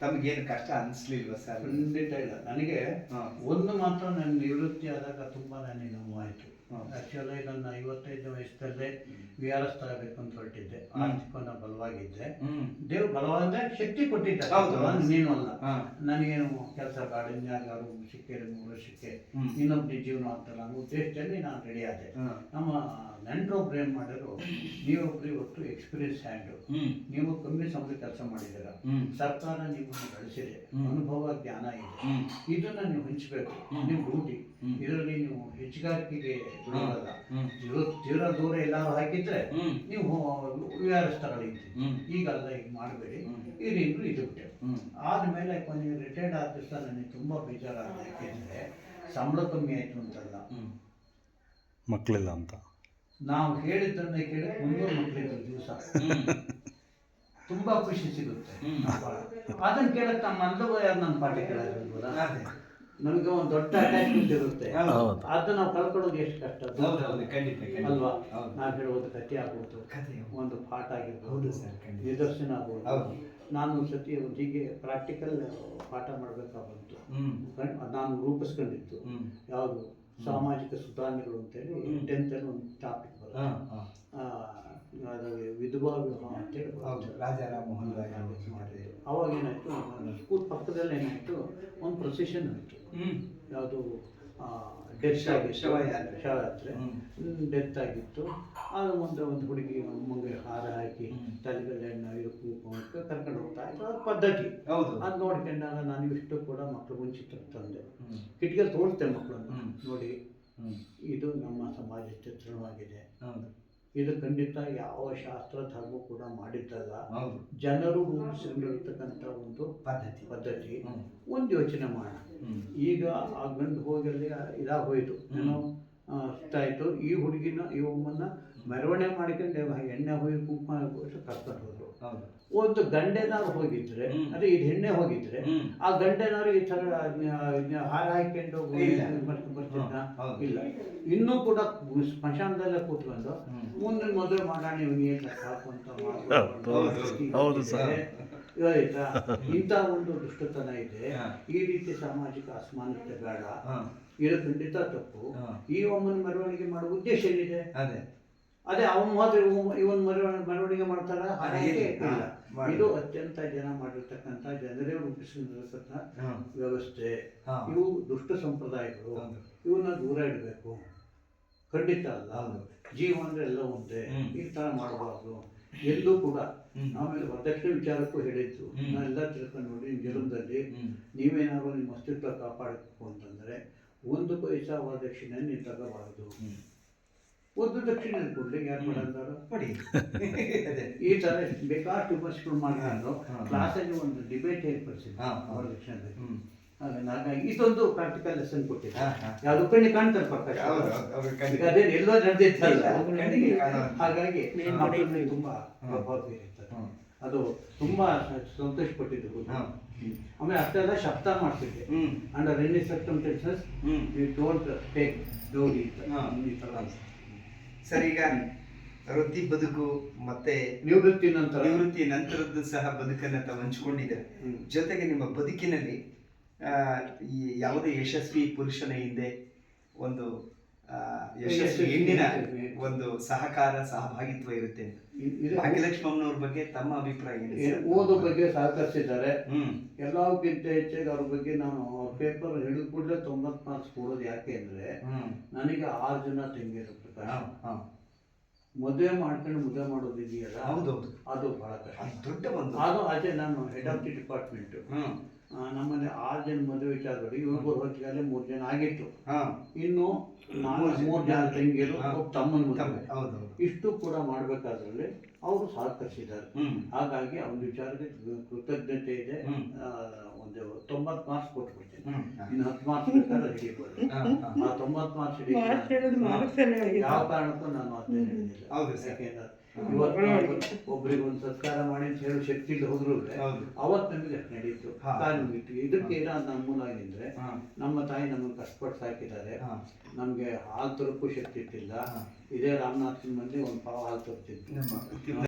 ತಮಗೇನು ಕಷ್ಟ ಅನಿಸ್ಲಿಲ್ವ ಸರ್? ಖಂಡಿತ ಇಲ್ಲ. ನನಗೆ ಒಂದು ಮಾತ್ರ ನನ್ನ ನಿವೃತ್ತಿ ಆದಾಗ ತುಂಬ ನನಗೆ ನೋವಾಯಿತು ಆ್ಯಕ್ಚುಲಿ ನನ್ನ ಐವತ್ತೈದು ವಯಸ್ಸಲ್ಲೇ ವಿ ಆರ್ ಎಸ್ ತಗೋಬೇಕು ಅಂತ ಹೊರಟಿದ್ದೆ ಆರ್ಥಿಕ ಬಲವಾಗಿದ್ದೆ ದೇವ್ ದೇವ್ರು ಬಲವಾದ ಶಕ್ತಿ ಕೊಟ್ಟಿದ್ದೆ. ನಾನು ಅಲ್ಲ. ನನಗೇನು ಕೆಲಸ ಗಾರ್ಡನ್ಯಾಗಾರು ಸಿಕ್ಕೆ ಮೂರು ವರ್ಷಕ್ಕೆ ಹ್ಮ್. ಇನ್ನೊಬ್ಬ ಜೀವನ ಅಂತ ನಾನು ಉದ್ದೇಶದಲ್ಲಿ ನಾನು ರೆಡಿ ಆದೆ. ನಮ್ಮ ನೆಂಟರೊಬ್ರು ಏನು ಮಾಡಿದ್ರು ನೀವೊಬ್ರು ಇವತ್ತು ಎಕ್ಸ್ಪೀರಿಯನ್ಸ್ ಹ್ಯಾಂಡು ನೀವು ಕಮ್ಮಿ ಸಂಬಳ ಕೆಲಸ ಮಾಡಿದ್ದೀರ. ಸರ್ಕಾರ ನಿಮ್ಮನ್ನು ಬೆಳೆಸಿದೆ. ಅನುಭವ ಜ್ಞಾನ ಇದೆ. ಇದನ್ನ ನೀವು ಹಂಚಬೇಕು. ನೀವು ಡ್ಯೂಟಿ. ಇದರಲ್ಲಿ ನೀವು ಹೆಚ್ಚುಗಾರಿಕೆಗೆ ಇರೋ ತೀರಾ ದೂರ ಎಲ್ಲಾರು ಹಾಕಿದ್ರೆ ಹ್ಮ್. ನೀವು ವಿ ಆರ್ ಎಸ್ ತಗೊಳ್ಳಿ ಹ್ಮ್. ಈಗಲ್ಲ ಈಗ ಮಾಡಬೇಡಿ. ಹ್ಮ್. ಇರಿಂದು ಇದು ಬಿಟ್ಟೆ. ಹ್ಮ್. ಆದಮೇಲೆ ಕೊನೆಗೆ ರಿಟೈರ್ಡ್ ಆದ ದಿವಸ ನನಗೆ ತುಂಬಾ ಬೇಜಾರಾದ ಯಾಕೆಂದ್ರೆ ಸಂಬಳ ಕಮ್ಮಿ ಆಯ್ತು ಅಂತಲ್ಲ. ಹ್ಮ್. ಮಕ್ಕಳಿಲ್ಲ ಅಂತ. ನಾವು ಹೇಳಿದ್ದನ್ನ ಕೇಳಿ ಮುನ್ನೂರು ಮಕ್ಕಳಿದ್ರು ದಿವಸ. ತುಂಬಾ ಖುಷಿ ಸಿಗುತ್ತೆ. ಅದನ್ ಅದನ್ನ ಕೇಳಕ್ ನಮ್ಮ ಅಂದವ ಯಾರು ನನ್ನ ಪಾಠ ಕೇಳೋದಿಲ್ವಲ್ಲ? ಅದೇ. ನಮಗೆ ಒಂದು ದೊಡ್ಡ ಅಟ್ಯಾಚ್ಮೆಂಟ್ ಇರುತ್ತೆ. ಅದನ್ನ ನಾವು ಕಳ್ಕೊಳ್ಳೋದು ಎಷ್ಟು ಕಷ್ಟ ಹೌದು, ಹೌದು, ಖಂಡಿತ, ಖಂಡಿತ. ಅಲ್ವಾ? ನಾನು ನಾವು ಹೇಳುವುದು ಕಥೆ ಆಗ್ಬೋದು. ಕಥೆ ಒಂದು ಪಾಠ ಆಗಿರ್ಬೋದು. ನಿದರ್ಶನ ಆಗ್ಬೋದು. ನಾನು ಒಂದು ಸತಿ ಒಂದು ಹೀಗೆ ಪ್ರಾಕ್ಟಿಕಲ್ ಪಾಠ ಮಾಡಬೇಕಾಗ್ಬಂತು ಹ್ಮ್. ನಾನು ರೂಪಿಸ್ಕೊಂಡಿದ್ದು. ಹ್ಮ್. ಯಾವುದು? ಸಾಮಾಜಿಕ ಸುಧಾರಣೆಗಳು ಅಂತೇಳಿ ಹೇಳಿ ಟೆಂತಲ್ಲಿ ಒಂದು ಟಾಪಿಕ್ ಬರುತ್ತೆ. ವಿವಾಹ ಅಂತೇಳಿ ಹೌದು ಬರುತ್ತೆ. ರಾಜಾರಾಮ್ ಮೋಹನ್ ರಾಯ್ ಮಾಡಿದೆ ಮಾಡಿದ್ರು. ಅವಾಗ ಏನಾಯ್ತು? ಸ್ಕೂಲ್ ಪಕ್ಕದಲ್ಲಿ ಏನಾಯ್ತು? ಒಂದು ಪ್ರೊಸೆಷನ್ ಆಯಿತು. ಯಾವುದು? ಡೆತ್ ಆಗಿತ್ತು. ಶವಯಾತ್ರೆ. ಶವಯಾತ್ರೆ. ಡೆತ್ ಆಗಿತ್ತು. ಅದು ಒಂದು ಒಂದು ಹುಡುಗಿ ಮುಂಗೆ ಹಾರ ಹಾಕಿ. ತಲೆಗೆಲ್ಲ ಎಣ್ಣೆ ಇದು ಕುಂಕುಮ ಕರ್ಕೊಂಡು ಹೋಗ್ತಾ ಇತ್ತು. ಅದು ಪದ್ಧತಿ. ಹೌದು. ಅದು ನೋಡ್ಕೊಂಡಾಗ ನಾನು ಇಷ್ಟು ಕೂಡ ಮಕ್ಕಳು ಮುಂಚಿತ ತಂದೆ. ಕಿಟಕಿಯಲ್ಲಿ ತೋರಿಸ್ತೇನೆ ಮಕ್ಕಳನ್ನು. ನೋಡಿ ಇದು ನಮ್ಮ ಸಮಾಜ ಚಿತ್ರಣವಾಗಿದೆ. ಇದು ಖಂಡಿತ ಯಾವ ಶಾಸ್ತ್ರ ಧರ್ಮ ಕೂಡ ಮಾಡಿದ್ದಲ್ಲ. ಜನರು ರೂಪಿಸಿರ್ತಕ್ಕಂಥ ಒಂದು ಪದ್ಧತಿ. ಪದ್ಧತಿ. ಒಂದು ಯೋಚನೆ ಮಾಡೋಣ. ಈಗ ಆ ಗಂಡು ಹೋಗಿರಲಿ ಇದಾಗ ಹೋಯಿತು ಏನೋ ಸುತ್ತಾಯ್ತು ಈ ಹುಡುಗಿನ ಈ ಒಮ್ಮನ್ನ ಮೆರವಣಿಗೆ ಮಾಡ್ಕೊಂಡು ಎಣ್ಣೆ ಹೋಗಿ ಕುಂಕುಮ ಕೊಟ್ಟು ಕರ್ಕೊಂಡು ಹೋದ್ರು. ಹೌದು. ಒಂದು ಗಂಡೆನಾರು ಹೋಗಿದ್ರೆ ಅಂದ್ರೆ ಅದೇ ಇದು ಹೆಣ್ಣೆ ಹೋಗಿದ್ರೆ ಆ ಗಂಡೆನಾರು ಈ ತರ ಹಾರ ಹಾಕೊಂಡು ಇಲ್ಲ. ಬರ್ತ- ಬರ್ತಿದ್ದ? ಇಲ್ಲ. ಇನ್ನೂ ಕೂಡ ಸ್ಮಶಾನದಲ್ಲೇ ಕೂತ್ಕೊಂಡು ಮುಂದೆ ಮುಂದಿನ ಮದುವೆ ಮಾಡೋಣ ಇವನಿಗೆ ಸಾಕು ಅಂತ. ಆಯ್ತಾ ಇಂಥ ಒಂದು ದುಷ್ಟತನ ಇದೆ. ಈ ರೀತಿ ಸಾಮಾಜಿಕ ಅಸಮಾನತೆ ಬೇಡ. ಇದು ಖಂಡಿತ ತಪ್ಪು. ಈ ಒಮ್ಮನ ಮೆರವಣಿಗೆ ಮಾಡುವ ಉದ್ದೇಶ ಏನಿದೆ? ಅದೇ. ಅದೇ ಅವ್ನು ಮಾತ್ರ ಇವನ್ ಮೆರವಣಿಗೆ ಮೆರವಣಿಗೆ ಮಾಡ್ತಾರ. ಇದು ಅತ್ಯಂತ ಜನ ಮಾಡಿರ್ತಕ್ಕಂಥ ಜನರೇ ರೂಪಿಸಿರ್ತಕ್ಕಂಥ ವ್ಯವಸ್ಥೆ. ಇವು ದುಷ್ಟ ಸಂಪ್ರದಾಯಗಳು. ಇವನ್ನ ದೂರ ಇಡಬೇಕು. ಖಂಡಿತ ಅಲ್ಲ. ಜೀವ ಅಂದ್ರೆ ಎಲ್ಲ ಒಂದೇ. ಈ ತರ ಮಾಡಬಾರ್ದು. ಎಲ್ಲೂ ಕೂಡ. ಆಮೇಲೆ ವರದಕ್ಷಿಣೆ ವಿಚಾರಕ್ಕೂ ಹೇಳಿದ್ದು. ನಾವೆಲ್ಲ ತಿಳ್ಕೊಂಡು ನೋಡಿ ನಿಮ್ಮ ಜೀವನದಲ್ಲಿ ನೀವೇನಾದ್ರು ನಿಮ್ಮ ಅಸ್ತಿತ್ವ ಕಾಪಾಡಬೇಕು ಅಂತಂದ್ರೆ ಒಂದು ಪೈಸಾ ವರದಕ್ಷಿಣೆ ನೀವು ತಗೋಬಾರದು. ಒಂದು ದಕ್ಷಿಣ ಕೊಡ್ಲಿ ಯಾರು ಮಾಡಂತಾರ ಪಡಿ. ಅದೇ. ಈ ತರ ಬೇಕಾಷ್ಟು ವಿಮರ್ಶೆಗಳು ಮಾಡಿದ್ರು ಕ್ಲಾಸ್ ಕ್ಲಾಸಲ್ಲಿ ಒಂದು ಡಿಬೇಟ್ ಏರ್ಪಡಿಸಿದ್ರು ಹಾ, ಹಾ. ವರದಕ್ಷಿಣೆ ಹ್ಮ್. ಹಾಗಾಗಿ ಇದೊಂದು ಪ್ರಾಕ್ಟಿಕಲ್ ಲೆಸನ್ ಕೊಟ್ಟಿದ್ದೆ. ಯಾವ್ದು ಕಣ್ಣಿ ಕಾಣ್ತಾರೆ ಪಕ್ಕ ಅದೇನು ಎಲ್ಲೋ ನಡೆದಿತ್ತಲ್ಲ. ಹಾಗಾಗಿ ಮಕ್ಕಳಲ್ಲಿ ತುಂಬಾ. ಪ್ರಭಾವ ಬೀರಿರ್ತದೆ ಅದು ತುಂಬಾ ಸಂತೋಷ ಪಟ್ಟಿದ್ದು. ಆಮೇಲೆ ಅಷ್ಟೆಲ್ಲ ಶಬ್ದ ಮಾಡ್ತಿದ್ದೆ. ಹ್ಮ್. Under any circumstances hmm. We don't take dowry. ಈ ಥರ ಸರ್ ಈಗ ವೃತ್ತಿ ಬದುಕು ಮತ್ತೆ ನಿವೃತ್ತಿ ನಂತರ. ನಿವೃತ್ತಿ ನಂತರದ್ದು ಸಹ ಬದುಕನ್ನ ತಾವು ಹಂಚಿಕೊಂಡಿದ್ದಾರೆ ಜೊತೆಗೆ ನಿಮ್ಮ ಬದುಕಿನಲ್ಲಿ ಯಾವುದೇ ಯಶಸ್ವಿ ಪುರುಷನ ಹಿಂದೆ ಒಂದು ಯಶಸ್ವಿ ಹೆಣ್ಣಿನ ಒಂದು ಸಹಕಾರ ಸಹಭಾಗಿತ್ವ ಇರುತ್ತೆ ಭಾಗ್ಯಲಕ್ಷ್ಮಮ್ಮನವ್ರ ಬಗ್ಗೆ ತಮ್ಮ ಅಭಿಪ್ರಾಯ ಓದೋ ಬಗ್ಗೆ ಸಹಕರಿಸಿದ್ದಾರೆ. ಎಲ್ಲಕ್ಕಿಂತ ಹೆಚ್ಚಾಗಿ ಅವ್ರ ಬಗ್ಗೆ ನಾನು ಪೇಪರ್ ಹಿಡಿದು ಕೂಡಲೇ ತೊಂಬತ್ ಮಾರ್ಕ್ಸ್ ಕೊಡೋದು ಯಾಕೆ ಅಂದ್ರೆ ನನಗೆ ಆರು ಜನ ತಂಗಿರು ಪ್ರಕಾಶ್. ಮದುವೆ ಮಾಡ್ಕೊಂಡು ಮದುವೆ ಮಾಡೋದು ಇದೆಯಲ್ಲ? ಹೌದೌದು ಅದು ಬಹಳ ಕಷ್ಟ. ದೊಡ್ಡ ಒಂದು ಅದು ಅದೇ ನಾನು ಹೆಡ್ ಆಫ್ ದಿ ಡಿಪಾರ್ಟ್ಮೆಂಟ್ ನಮ್ಮನೆ ಆರು ಜನ ಮದುವೆ ವಿಚಾರಗಳು ಇವ್ರಿಗೂ ಹೊತ್ತಿಗೆ ಮೂರು ಜನ ಆಗಿತ್ತು. ಹಾ. ಇನ್ನು ನಾನು ಮೂರು ಜನ. ತಂಗಿಯರು ತಮ್ಮನ ತಮ್ಮ ಮದುವೆ ಇಷ್ಟು ಕೂಡ ಮಾಡಬೇಕಾದ್ರಲ್ಲಿ ಅವರು ಸಹಕರಿಸಿದ್ದಾರೆ. ಹಾಗಾಗಿ ಅವನ ವಿಚಾರಕ್ಕೆ ಕೃತಜ್ಞತೆ ಇದೆ. ಒಂದು ತೊಂಬತ್ತು ಮಾರ್ಕ್ಸ್ ಕೊಟ್ಬಿಡ್ತೀನಿ. ಇನ್ನು ಹತ್ತು ಮಾರ್ಕ್ಸ್ ಬೇಕಾದ್ರೆ ಹಿಡಿಬೋದು. ಹಾ, ಹಾ. ಆ ತೊಂಬತ್ತು ಮಾರ್ಕ್ಸ್ ಹಿಡಿ ಯಾವ ಕಾರಣಕ್ಕೂ ನಾನು ಅದನ್ನ ಹೇಳಿಲ್ಲ ಹೌದು ಸರ್. ಯಾಕೆಂದ್ರೆ ಒಬ್ರಿಗೆ ಒಂದು ಸತ್ಕಾರ ಮಾಡಿ ಅಂತ ಹೇಳೋ ಶಕ್ತಿ ಹೋದ್ರು ಅವತ್ ಅವತ್ತು ನಮಗೆ ನಡೀತು. ಕಾಲು ಇದಕ್ಕೆ ಏನಾದ್ರು ನಮ್ಮ ಮೂಲ ಆಗಿದ್ರೆ ನಮ್ಮ ತಾಯಿ ನಮ್ಮನ್ನು ಕಷ್ಟಪಟ್ಟು ಸಾಕಿದ್ದಾರೆ. ನಮಗೆ ಹಾಲು ತರಕ್ಕೂ ಶಕ್ತಿ ಇಟ್ಟಿಲ್ಲ. ಇದೇ ರಾಮನಾಥನ್ ಮಂದಿ ಒಂದು ಪಾವ ಹಾಲು ತರ್ತಿದ್ವಿ ನಮ್ಮ